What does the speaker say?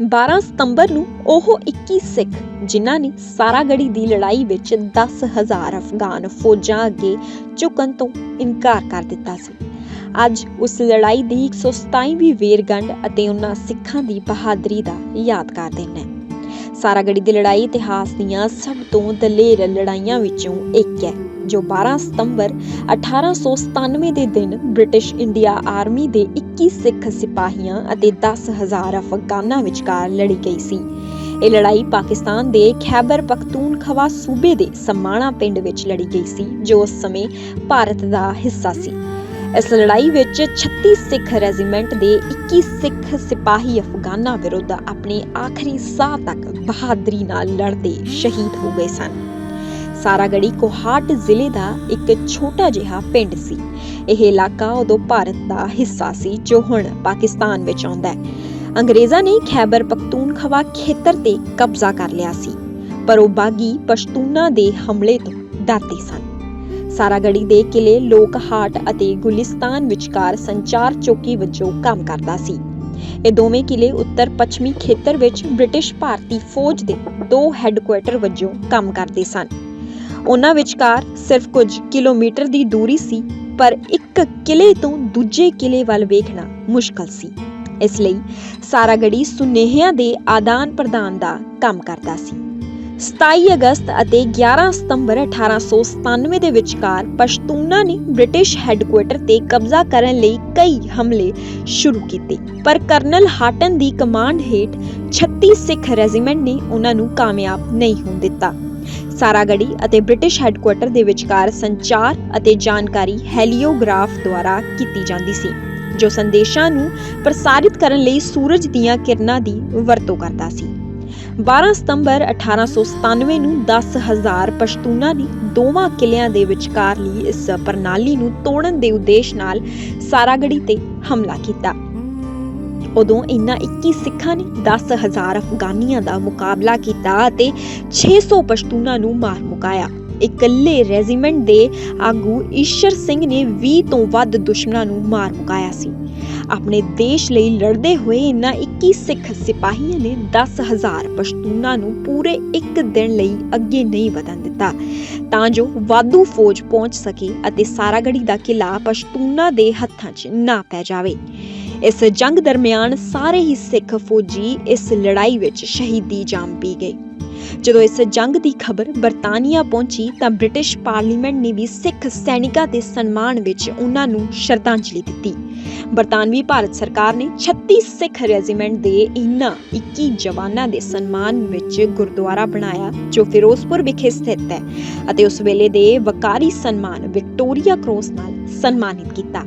12 ਸਤੰਬਰ ਨੂੰ ਉਹ 21 ਸਿੱਖ, ਜਿਨ੍ਹਾਂ ਨੇ ਸਾਰਾਗੜੀ ਦੀ ਲੜਾਈ ਵਿੱਚ 10000 ਅਫਗਾਨ ਫੌਜਾਂ ਅੱਗੇ ਝੁਕਣ ਤੋਂ ਇਨਕਾਰ ਕਰ ਦਿੱਤਾ ਸੀ। ਅੱਜ ਉਸ ਲੜਾਈ ਦੀ 127ਵੀਂ ਵੇਰਗੰਢ ਅਤੇ ਉਹਨਾਂ ਸਿੱਖਾਂ ਦੀ ਬਹਾਦਰੀ ਦਾ ਯਾਦਗਾਰ ਦਿਨ ਹੈ। ਸਾਰਾਗੜੀ ਦੀ ਲੜਾਈ ਇਤਿਹਾਸ ਦੀਆਂ ਸਭ ਤੋਂ ਦਲੇਰ ਲੜਾਈਆਂ ਵਿੱਚੋਂ ਇੱਕ ਹੈ, ਜੋ 12 ਸਤੰਬਰ 1897 ਦੇ ਦਿਨ ਬ੍ਰਿਟਿਸ਼ ਇੰਡੀਆ ਆਰਮੀ ਦੇ 21 ਸਿੱਖ ਸਿਪਾਹੀਆਂ ਅਤੇ 10000 ਅਫਗਾਨਾਂ ਵਿਚਕਾਰ ਲੜੀ ਗਈ ਸੀ। ਇਹ ਲੜਾਈ ਪਾਕਿਸਤਾਨ ਦੇ ਖੈਬਰ ਪਖਤੂਨਖਵਾ ਸੂਬੇ ਦੇ ਸਮਾਣਾ ਪਿੰਡ ਵਿੱਚ ਲੜੀ ਗਈ ਸੀ, ਜੋ ਉਸ ਸਮੇਂ ਭਾਰਤ ਦਾ ਹਿੱਸਾ ਸੀ। ਇਸ ਲੜਾਈ ਵਿੱਚ 36 ਸਿੱਖ ਰੈਜੀਮੈਂਟ ਦੇ 21 ਸਿੱਖ ਸਿਪਾਹੀ ਅਫਗਾਨਾਂ ਵਿਰੁੱਧ ਆਪਣੇ ਆਖਰੀ ਸਾਹ ਤੱਕ ਬਹਾਦਰੀ ਨਾਲ ਲੜਦੇ ਸ਼ਹੀਦ ਹੋ ਗਏ ਸਨ। ਸਾਰਾਗੜੀ ਕੋਹਾਟ ਜ਼ਿਲ੍ਹੇ ਦਾ ਇੱਕ ਛੋਟਾ ਜਿਹਾ ਪਿੰਡ ਸੀ। ਇਹ ਇਲਾਕਾ ਉਦੋਂ ਭਾਰਤ ਦਾ ਹਿੱਸਾ ਸੀ ਜੋ ਹੁਣ ਪਾਕਿਸਤਾਨ ਵਿੱਚ ਆਉਂਦਾ ਹੈ। ਅੰਗਰੇਜ਼ਾਂ ਨੇ ਖੈਬਰ ਪਖਤੂਨਖਵਾ ਖੇਤਰ ਤੇ ਕਬਜ਼ਾ ਕਰ ਲਿਆ ਸੀ, ਪਰ ਉਹ ਬਾਗੀ ਪਸ਼ਤੂਨਾਂ ਦੇ ਹਮਲੇ ਤੋਂ ਡਰਦੇ ਸਨ। ਸਾਰਾਗੜੀ ਦੇ ਕਿਲੇ ਲੋਕਹਾਟ ਅਤੇ ਗੁਲਿਸਤਾਨ ਵਿਚਕਾਰ ਸੰਚਾਰ ਚੌਕੀ ਵਜੋਂ ਕੰਮ ਕਰਦਾ ਸੀ। ਇਹ ਦੋਵੇਂ ਕਿਲੇ ਉੱਤਰ ਪੱਛਮੀ ਖੇਤਰ ਵਿੱਚ ਬ੍ਰਿਟਿਸ਼ ਭਾਰਤੀ ਫੌਜ ਦੇ ਦੋ ਹੈੱਡਕੁਆਰਟਰ ਵਜੋਂ ਕੰਮ ਕਰਦੇ ਸਨ। ਉਹਨਾਂ ਵਿਚਕਾਰ ਸਿਰਫ ਕੁਝ ਕਿਲੋਮੀਟਰ ਦੀ ਦੂਰੀ ਸੀ, ਪਰ ਇੱਕ ਕਿਲੇ ਤੋਂ ਦੂਜੇ ਕਿਲੇ ਵੱਲ ਵੇਖਣਾ ਮੁਸ਼ਕਲ ਸੀ। ਇਸ ਲਈ ਸਾਰਾਗੜੀ ਸੁਨੇਹਿਆਂ ਦੇ ਆਦਾਨ ਪ੍ਰਦਾਨ ਦਾ ਕੰਮ ਕਰਦਾ ਸੀ। 27 ਅਗਸਤ ਅਤੇ 11 ਸਤੰਬਰ 1897 ਦੇ ਵਿਚਕਾਰ ਪਸ਼ਤੂਨਾ ਨੇ ਬ੍ਰਿਟਿਸ਼ ਹੈੱਡਕੁਆਰਟਰ ਤੇ ਕਬਜ਼ਾ ਕਰਨ ਲਈ ਕਈ ਹਮਲੇ ਸ਼ੁਰੂ ਕੀਤੇ, ਪਰ ਕਰਨਲ ਹਾਟਨ ਦੀ ਕਮਾਂਡ ਹੇਠ 36 ਸਿੱਖ ਰੈਜੀਮੈਂਟ ਨੇ ਉਹਨਾਂ ਨੂੰ ਕਾਮਯਾਬ ਨਹੀਂ ਹੋਣ ਦਿੱਤਾ। ਸਾਰਾਗੜੀ ਅਤੇ ਬ੍ਰਿਟਿਸ਼ ਹੈੱਡਕੁਆਰਟਰ ਦੇ ਵਿਚਕਾਰ ਸੰਚਾਰ ਅਤੇ ਜਾਣਕਾਰੀ ਹੈਲੀਓਗ੍ਰਾਫ ਦੁਆਰਾ ਕੀਤੀ ਜਾਂਦੀ ਸੀ, ਜੋ ਸੰਦੇਸ਼ਾਂ ਨੂੰ ਪ੍ਰਸਾਰਿਤ ਕਰਨ ਲਈ ਸੂਰਜ ਦੀਆਂ ਕਿਰਨਾਂ ਦੀ ਵਰਤੋਂ ਕਰਦਾ ਸੀ। 12 ਸਤੰਬਰ 1897 ਨੂੰ 10000 ਪਸ਼ਤੂਨਾਂ ਨੇ ਦੋਵਾਂ ਕਿਲਿਆਂ ਦੇ ਵਿਚਕਾਰ ਲਈ ਇਸ ਪ੍ਰਣਾਲੀ ਨੂੰ ਤੋੜਨ ਦੇ ਉਦੇਸ਼ ਨਾਲ ਸਾਰਾਗੜੀ ਤੇ ਹਮਲਾ ਕੀਤਾ। ਉਦੋਂ ਇਨ੍ਹਾਂ 21 ਸਿੱਖਾਂ ਨੇ 10000 ਅਫਗਾਨੀਆਂ ਦਾ ਮੁਕਾਬਲਾ ਕੀਤਾ ਅਤੇ 600 ਪਸ਼ਤੂਨਾਂ ਨੂੰ ਮਾਰ ਮੁਕਾਇਆ। ਇਕੱਲੇ ਰੈਜੀਮੈਂਟ ਦੇ ਆਗੂ ਈਸ਼ਰ ਸਿੰਘ ਨੇ 20 ਤੋਂ ਵੱਧ ਦੁਸ਼ਮਣਾਂ ਨੂੰ ਮਾਰ ਮੁਕਾਇਆ ਸੀ। ਆਪਣੇ ਦੇਸ਼ ਲਈ ਲੜਦੇ ਹੋਏ ਇਨ੍ਹਾਂ 21 ਸਿੱਖ ਸਿਪਾਹੀਆਂ ਨੇ 10000 ਪਸ਼ਤੂਨਾਂ ਨੂੰ ਪੂਰੇ ਇੱਕ ਦਿਨ ਲਈ ਅੱਗੇ ਨਹੀਂ ਵਧਣ ਦਿੱਤਾ। ਤਾਂ ਜੋ ਵਾਧੂ ਫੌਜ ਪਹੁੰਚ ਸਕੇ ਅਤੇ ਸਾਰਾਗੜੀ ਦਾ ਕਿਲਾ ਪਸ਼ਤੂਨਾਂ ਦੇ ਹੱਥਾਂ 'ਚ ਨਾ ਪੈ ਜਾਵੇ। ਇਸ ਜੰਗ ਦਰਮਿਆਨ ਸਾਰੇ ਹੀ ਸਿੱਖ ਫੌਜੀ ਇਸ ਲੜਾਈ ਵਿੱਚ ਸ਼ਹੀਦੀ ਜਾਮ ਪੀ ਗਏ। ਜਦੋਂ ਇਸ ਜੰਗ ਦੀ ਖਬਰ ਬਰਤਾਨੀਆ ਪਹੁੰਚੀ ਤਾਂ ਬ੍ਰਿਟਿਸ਼ ਪਾਰਲੀਮੈਂਟ ਨੇ ਵੀ ਸਿੱਖ ਸੈਨਿਕਾਂ ਦੇ ਸਨਮਾਨ ਵਿੱਚ ਉਹਨਾਂ ਨੂੰ ਸ਼ਰਧਾਂਜਲੀ ਦਿੱਤੀ। ਬਰਤਾਨਵੀ ਭਾਰਤ ਸਰਕਾਰ ਨੇ 36 ਸਿੱਖ ਰੈਜੀਮੈਂਟ ਦੇ ਇਨ੍ਹਾਂ 21 ਜਵਾਨਾਂ ਦੇ ਸਨਮਾਨ ਵਿੱਚ ਗੁਰਦੁਆਰਾ ਬਣਾਇਆ, ਜੋ ਫਿਰੋਜ਼ਪੁਰ ਵਿਖੇ ਸਥਿਤ ਹੈ, ਅਤੇ ਉਸ ਵੇਲੇ ਦੇ ਵਕਾਰੀ ਸਨਮਾਨ ਵਿਕਟੋਰੀਆ ਕ੍ਰੋਸ ਨਾਲ ਸਨਮਾਨਿਤ ਕੀਤਾ।